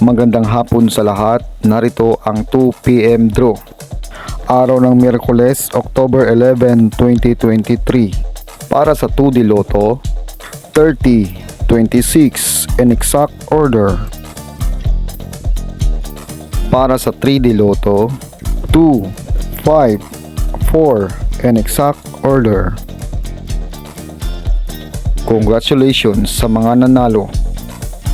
Magandang hapon sa lahat. Narito ang 2pm draw. Araw ng Miyerkules, October 11, 2023. Para sa 2D Lotto, 30, 26 in exact order. Para sa 3D Lotto, 2, 5, 4 in exact order. Congratulations sa mga nanalo.